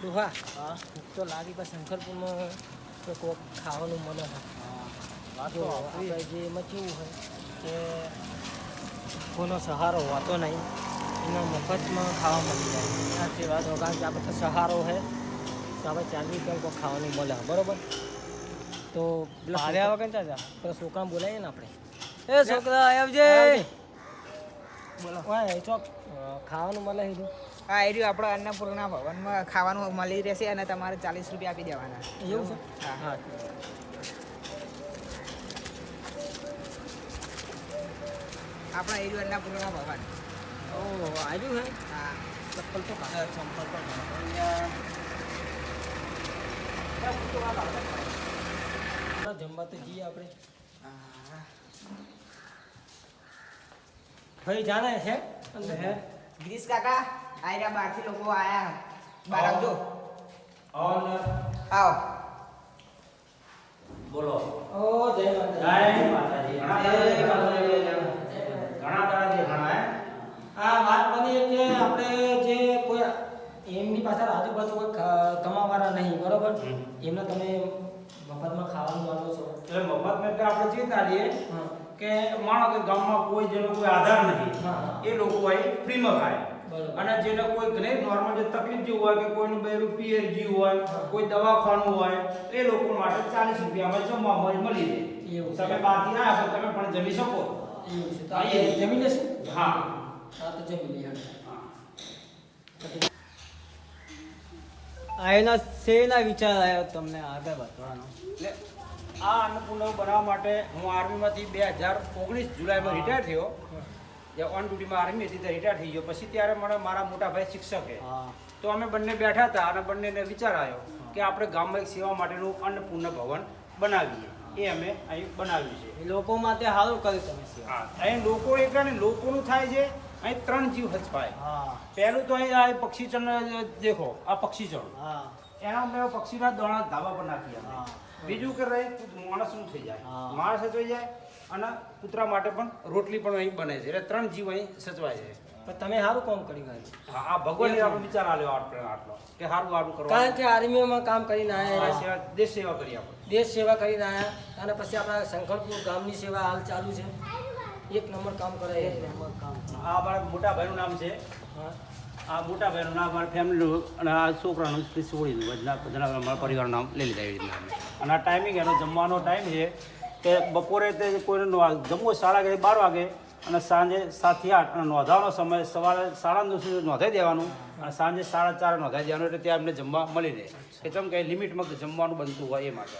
ડોહા? હા ભૂખ તો લાગી પણ શંકરપુરમાં તો કોક ખાવાનું મને જો આપણી. જે એમાં કેવું હોય કે કોનો સહારો હોતો નહીં એના મફતમાં ખાવા મળી જાય. સાચી વાત કારણ કે આપણે તો સહારો છે તો આપણે ચાલવી પણ કોઈ ખાવાનું મળે બરોબર? તો છોકરા- વગર ચાચા પેલા છોકરા બોલાવીએ ને આપણે. એ છોકરા આવજે. બોલો. ઓય ચોક. ખાવાનું મળે કીધું હા એ રહ્યું આપણે અન્નપૂર્ણા ભવનમાં ખાવાનું મળી રહેશે અને તમારે ચાલીસ રૂપિયા આપી દેવાના. એવું છે? હા. હા. આપણા એ રહ્યું અન્નપૂર્ણા ભવન. ઓ આવ્યું હે? હા. ચપ્પલ તો ચંપલ તો જમવા તો જઈએ આપણે. હા. ભાઈ જાણે છે હે? ગિરીશ કાકા આ રહ્યા બહારથી લોકો આયા. બહાર આવજો. આવો બોલો. ઓ જય માતાજી. જય માતાજી. ઘણા જય માતાજી. ઘણા દાડા ઘણા હે. આ વાત બની કે આપણે જે કોઈ એમની પાછળ આજુબાજુ કોઈ કમાવાળા નહીં બરોબર? એમને તમે મફતમાં ખાવાનું માંગો છો. એટલે મફત મેં કે આપણે જીતા લઈએ હા. કે માનો કે ગામમાં કોઈ જેનો કોઈ આધાર નથી. એ લોકો અહીં ફ્રીમાં ખાય. બરોબર. અને જેને કોઈ ઘરે નોર્મલ જે તકલીફ જેવું હોય કે કોઈનું બેરું પીએચજી હોય કોઈ દવાખાનું હોય એ લોકો માટે ચાલીસ રૂપિયામાં જમવા મળી રહે. એવું તમે બહારથી આવ્યા આવે તમે પણ જમી શકો. જમી લેશું? હા. હા તો જમી લઈએ. હા. આ એના શેના વિચાર આવ્યો તમને આગળ વધવાનો. એટલે આ અન્નપૂર્ણ બનાવવા માટે હું આર્મીમાંથી બે હજાર ઓગણીસ જુલાઈમાં રિટાયર થયો. જે ઓન ડ્યુટીમાં આર્મી હતી તે રિટાયર થઈ ગયો. પછી ત્યારે મને મારા મોટા ભાઈ શિક્ષક તો અમે બંને બેઠા હતા અને બંનેને વિચાર આવ્યો કે આપણે ગામમાં એક સેવા માટેનું અન્નપૂર્ણ ભવન બનાવીએ. એ અમે અહીં બનાવ્યું છે. લોકો માટે સારું કર્યું તમે સેવા. અહીં લોકો એક લોકોનું થાય છે અહીં ત્રણ જીવ હચપાય પહેલું તો અહીં આ પક્ષીચણ દેખો આ પક્ષીચણ હા. એના અમે પક્ષીના દોણા ધાબા પર નાખીએ. બીજું કે રહે માણસનું થઈ જાય? માણસ સચવાઈ જાય અને કૂતરા માટે પણ રોટલી પણ અહીં બને છે. એટલે ત્રણ જીવ અહીં સચવાય છે. પણ તમે સારું કામ કરી આજે હા આ ભગવાન આપણો વિચાર આવ્યો આટલો આટલો કે સારું સારું કારણ કે આર્મીમાં કામ કરીને આવ્યા દેશ સેવા કરી આપણે. દેશ સેવા કરીને આવ્યા અને પછી આપણા શંકરપુર ગામની સેવા હાલ ચાલુ છે. એક નંબર કામ કરે એક નંબર કામ આ મારા મોટા ભાઈનું નામ છે. આ મોટા ભાઈનું નામ મારા ફેમિલીનું અને આ છોકરાનું સોળીનું બધા બધા અમારા પરિવારનું નામ લઈ લીધા એવી રીતના. અને આ ટાઈમિંગ એનો જમવાનો ટાઈમ છે કે બપોરે તે કોઈને જમવું સાડા વાગે બાર વાગે અને સાંજે સાતથી આઠ અને નોંધાવાનો સમય સવારે સાડા નવ સુધી નોંધાઈ દેવાનું અને સાંજે સાડા ચાર નોંધાઈ દેવાનું એટલે ત્યાં અમને જમવા મળી રહે. કે ચમ કંઈ લિમિટમાં જમવાનું બનતું હોય એ માટે.